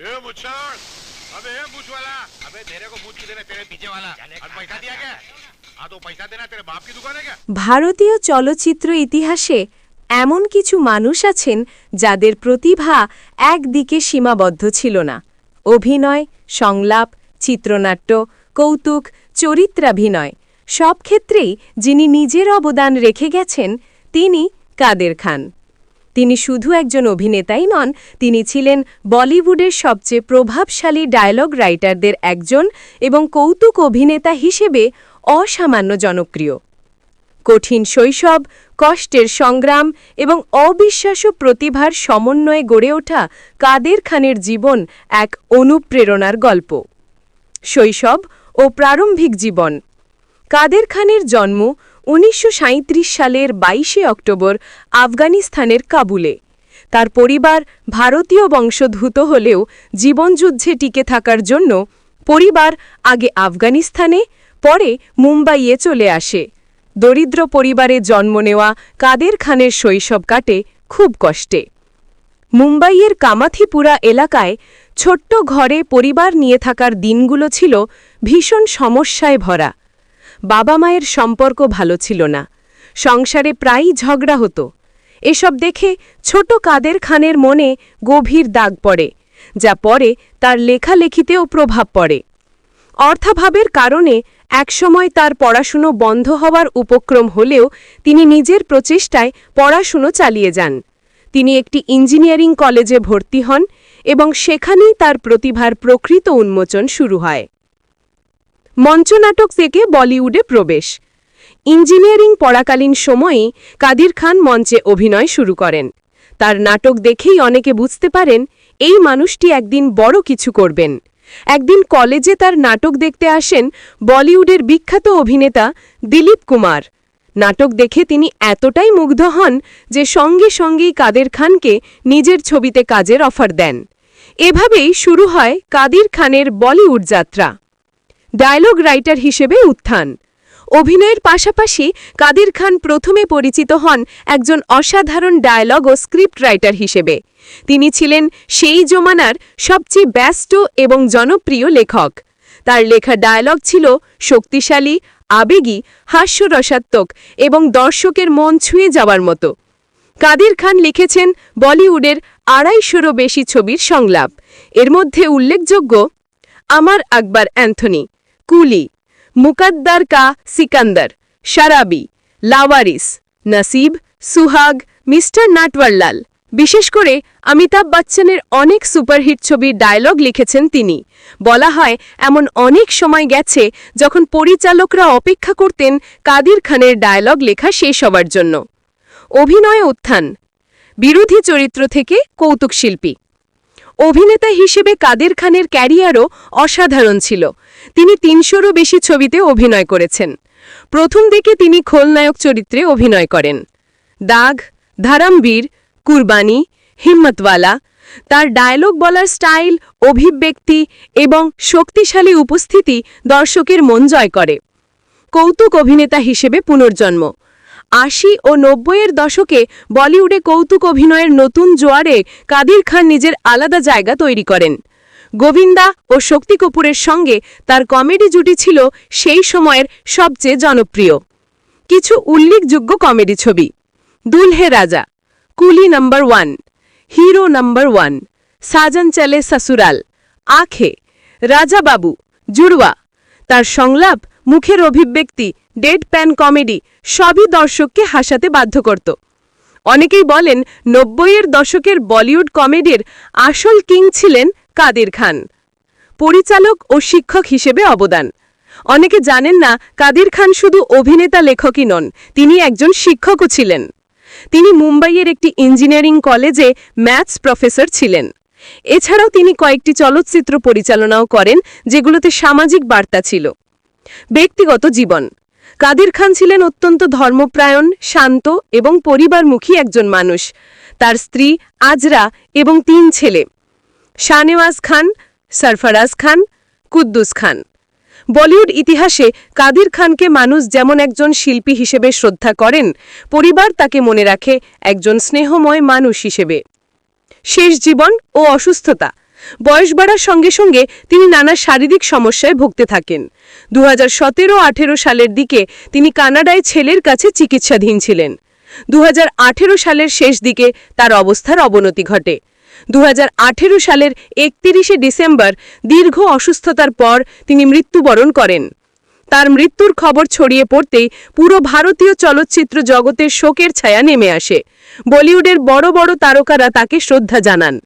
ए मुच्छर अबे ए मूछ वाला अबे तेरे को मूछ किधर है तेरे पीछे वाला और पैसा दिया क्या हाँ तो पैसा देना तेरे बाप की दुकान है क्या ভারতীয় চলচ্চিত্র ইতিহাসে এমন কিছু মানুষ আছেন যাদের প্রতিভা একদিকে সীমাবদ্ধ ছিল না অভিনয় সংলাপ চিত্রনাট্য কৌতুক চরিত্রাভিনয় সব ক্ষেত্রেই যিনি নিজের অবদান রেখে গেছেন তিনি কাদের খান তিনি শুধু একজন অভিনেতাই নন, তিনি ছিলেন বলিউডের সবচেয়ে প্রভাবশালী ডায়লগ রাইটারদের একজন এবং কৌতুক অভিনেতা হিসেবে অসামান্য জনপ্রিয়। কঠিন শৈশব, কষ্টের সংগ্রাম এবং অবিশ্বাস্য প্রতিভার সমন্বয়ে গড়ে ওঠা কাদের খানের জীবন এক অনুপ্রেরণার গল্প। শৈশব ও প্রারম্ভিক জীবন। কাদের খানের জন্ম উনিশশো সাঁইত্রিশ সালের বাইশে অক্টোবর আফগানিস্তানের কাবুলে। তার পরিবার ভারতীয় বংশোদ্ভূত হলেও জীবনযুদ্ধে টিকে থাকার জন্য পরিবার আগে আফগানিস্তানে, পরে মুম্বাইয়ে চলে আসে। দরিদ্র পরিবারে জন্ম নেওয়া কাদের খানের শৈশব কাটে খুব কষ্টে। মুম্বাইয়ের কামাথিপুরা এলাকায় ছোট্ট ঘরে পরিবার নিয়ে থাকার দিনগুলো ছিল ভীষণ সমস্যায় ভরা। বাবা মায়ের সম্পর্ক ভালো ছিল না। সংসারে প্রায়ই ঝগড়া হতো। এসব দেখে ছোট কাদের খানের মনে গভীর দাগ পড়ে, যা পরে তার লেখালেখিতেও প্রভাব পড়ে। অর্থাভাবের কারণে একসময় তার পড়াশুনো বন্ধ হওয়ার উপক্রম হলেও তিনি নিজের প্রচেষ্টায় পড়াশুনো চালিয়ে যান। তিনি একটি ইঞ্জিনিয়ারিং কলেজে ভর্তি হন এবং সেখানেই তার প্রতিভার প্রকৃত উন্মোচন শুরু হয়। মঞ্চনাটক থেকে বলিউডে প্রবেশ। ইঞ্জিনিয়ারিং পড়াকালীন সময়েই কাদির খান মঞ্চে অভিনয় শুরু করেন। তার নাটক দেখেই অনেকে বুঝতে পারেন, এই মানুষটি একদিন বড় কিছু করবেন। একদিন কলেজে তার নাটক দেখতে আসেন বলিউডের বিখ্যাত অভিনেতা দিলীপ কুমার। নাটক দেখে তিনি এতটাই মুগ্ধ হন যে সঙ্গে সঙ্গেই কাদের খানকে নিজের ছবিতে কাজের অফার দেন। এভাবেই শুরু হয় কাদির খানের বলিউড যাত্রা। ডায়লগ রাইটার হিসেবে উত্থান। অভিনয়ের পাশাপাশি কাদির খান প্রথমে পরিচিত হন একজন অসাধারণ ডায়লগ ও স্ক্রিপ্ট রাইটার হিসেবে। তিনি ছিলেন সেই জমানার সবচেয়ে ব্যস্ত এবং জনপ্রিয় লেখক। তার লেখা ডায়লগ ছিল শক্তিশালী, আবেগী, হাস্যরসাত্মক এবং দর্শকের মন ছুঁয়ে যাওয়ার মতো। কাদির খান লিখেছেন বলিউডের আড়াইশোরও বেশি ছবির সংলাপ। এর মধ্যে উল্লেখযোগ্য, আমার আকবর অ্যান্থনি কুলি, মুকদ্দার কা সিকান্দার, শারাবি, লাওয়ারিস, নসিব, সুহাগ, মিস্টার নাটওয়ারলাল। বিশেষ করে অমিতাভ বচ্চনের অনেক সুপারহিট ছবির ডায়লগ লিখেছেন তিনি। বলা হয়, এমন অনেক সময় গেছে যখন পরিচালকরা অপেক্ষা করতেন কাদির খানের ডায়লগ লেখা শেষ হওয়ার জন্য। অভিনয়ে উত্থান, বিরোধী চরিত্র থেকে কৌতুক শিল্পী অভিনেতা হিসেবে কাদের খানের ক্যারিয়ারও অসাধারণ ছিল। তিনি তিনশোরও বেশি ছবিতে অভিনয় করেছেন। প্রথম দিকে তিনি খলনায়ক চরিত্রে অভিনয় করেন। দাগ, ধারামবীর, কুরবানি, হিম্মতওয়ালা, তার ডায়লগ বলার স্টাইল, অভিব্যক্তি এবং শক্তিশালী উপস্থিতি দর্শকের মন জয় করে। কৌতুক অভিনেতা হিসেবে পুনর্জন্ম। আশি ও নব্বইয়ের দশকে বলিউডে কৌতুক অভিনয়ের নতুন জোয়ারে কাদির খান নিজের আলাদা জায়গা তৈরি করেন। গোবিন্দা ও শক্তি কপুরের সঙ্গে তার কমেডি জুটি ছিল সেই সময়ের সবচেয়ে জনপ্রিয়। কিছু উল্লেখযোগ্য কমেডি ছবি। Dulhe Raja, Coolie number one, hero number one, Saajan Chale Sasural, আখে Rajababu Judwaa. তার সংলাপ, মুখের অভিব্যক্তি ডেড প্যান কমেডি সবই দর্শককে হাসাতে বাধ্য করত। অনেকেই বলেন নব্বইয়ের দশকের বলিউড কমেডির আসল কিং ছিলেন কাদের খান। পরিচালক ও শিক্ষক হিসেবে অবদান। অনেকে জানেন না কাদির খান শুধু অভিনেতা, লেখকই নন, তিনি একজন শিক্ষকও ছিলেন। তিনি মুম্বাইয়ের একটি ইঞ্জিনিয়ারিং কলেজে ম্যাথস প্রফেসর ছিলেন। এছাড়াও তিনি কয়েকটি চলচ্চিত্র পরিচালনাও করেন, যেগুলোতে সামাজিক বার্তা ছিল। ব্যক্তিগত জীবন। কাদির খান ছিলেন অত্যন্ত ধর্মপ্রায়ণ, শান্ত এবং পরিবারমুখী একজন মানুষ। তার স্ত্রী আজরা এবং তিন ছেলে। শানেওয়াজ খান, সরফরাজ খান, কুদ্দুস খান। বলিউড ইতিহাসে কাদির খানকে মানুষ যেমন একজন শিল্পী হিসেবে শ্রদ্ধা করেন, পরিবার তাকে মনে রাখে একজন স্নেহময় মানুষ হিসেবে। শেষ জীবন ও অসুস্থতা। বয়স বাড়ার সঙ্গে সঙ্গে তিনি নানা শারীরিক সমস্যায় ভুগতে থাকেন। দু হাজার সতেরো আঠেরো সালের দিকে তিনি কানাডায় ছেলের কাছে চিকিৎসাধীন ছিলেন। দু হাজার আঠেরো সালের শেষ দিকে তার অবস্থার অবনতি ঘটে। দু হাজার আঠেরো সালের একতিরিশে ডিসেম্বর দীর্ঘ অসুস্থতার পর তিনি মৃত্যুবরণ করেন। তার মৃত্যুর খবর ছড়িয়ে পড়তেই পুরো ভারতীয় চলচ্চিত্র জগতের শোকের ছায়া নেমে আসে। বলিউডের বড় বড় তারকারা তাকে শ্রদ্ধা জানান।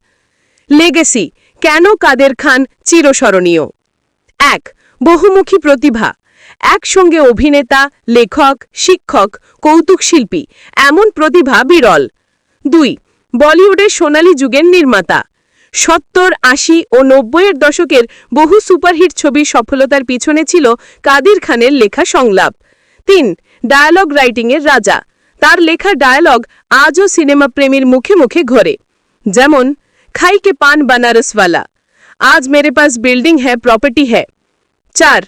লেগেসি, কেন কাদের খান চিরস্মরণীয়? এক, বহুমুখী প্রতিভা। একসঙ্গে অভিনেতা, লেখক, শিক্ষক কৌতুক শিল্পী এমন প্রতিভা বিরল। দুই বলিউডের সোনালী যুগের নির্মাতা। সত্তর, আশি ও নব্বইয়ের দশকের বহু সুপারহিট ছবির সফলতার পিছনে ছিল কাদির খানের লেখা সংলাপ। তিন, ডায়ালগ রাইটিংয়ের রাজা। তার লেখা ডায়ালগ আজও সিনেমা প্রেমীর মুখে মুখে ঘোরে। যেমন, খাই কে পান বানারসওয়ালা আজ মেরে পাস বিল্ডিং হ্যাঁ প্রপার্টি হ্যাঁ চার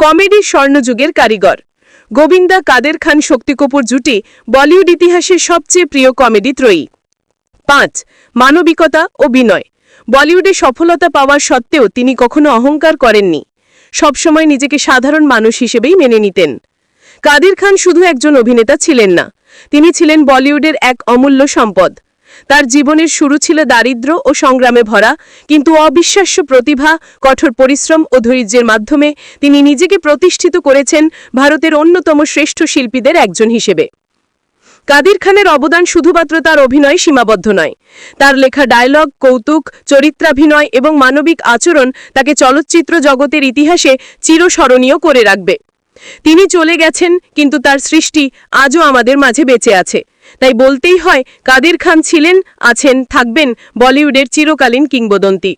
কমেডির স্বর্ণযুগের কারিগর। গোবিন্দা কাদের খান, শক্তি কপুর জুটি বলিউড ইতিহাসের সবচেয়ে প্রিয় কমেডি ত্রয়ী। পাঁচ, মানবিকতা ও বিনয়। বলিউডে সফলতা পাওয়ার সত্ত্বেও তিনি কখনো অহংকার করেননি। সবসময় নিজেকে সাধারণ মানুষ হিসেবেই মেনে নিতেন। কাদির খান শুধু একজন অভিনেতা ছিলেন না, তিনি ছিলেন বলিউডের এক অমূল্য সম্পদ। তার জীবনের শুরু ছিল দারিদ্র্য ও সংগ্রামে ভরা, কিন্তু অবিশ্বাস্য প্রতিভা, কঠোর পরিশ্রম ও ধৈর্যের মাধ্যমে তিনি নিজেকে প্রতিষ্ঠিত করেছেন ভারতের অন্যতম শ্রেষ্ঠ শিল্পীদের একজন হিসেবে। কাদির খানের অবদান শুধুমাত্র তার অভিনয় সীমাবদ্ধ নয়। তার লেখা ডায়লগ কৌতুক, চরিত্রাভিনয় এবং মানবিক আচরণ তাকে চলচ্চিত্র জগতের ইতিহাসে চিরস্মরণীয় করে রাখবে। তিনি চলে গেছেন, কিন্তু তার সৃষ্টি আজও আমাদের মাঝে বেঁচে আছে। তাই বলতেই হয়, কাদির খান ছিলেন, আছেন, থাকবেন বলিউডের চিরকালীন কিংবদন্তি।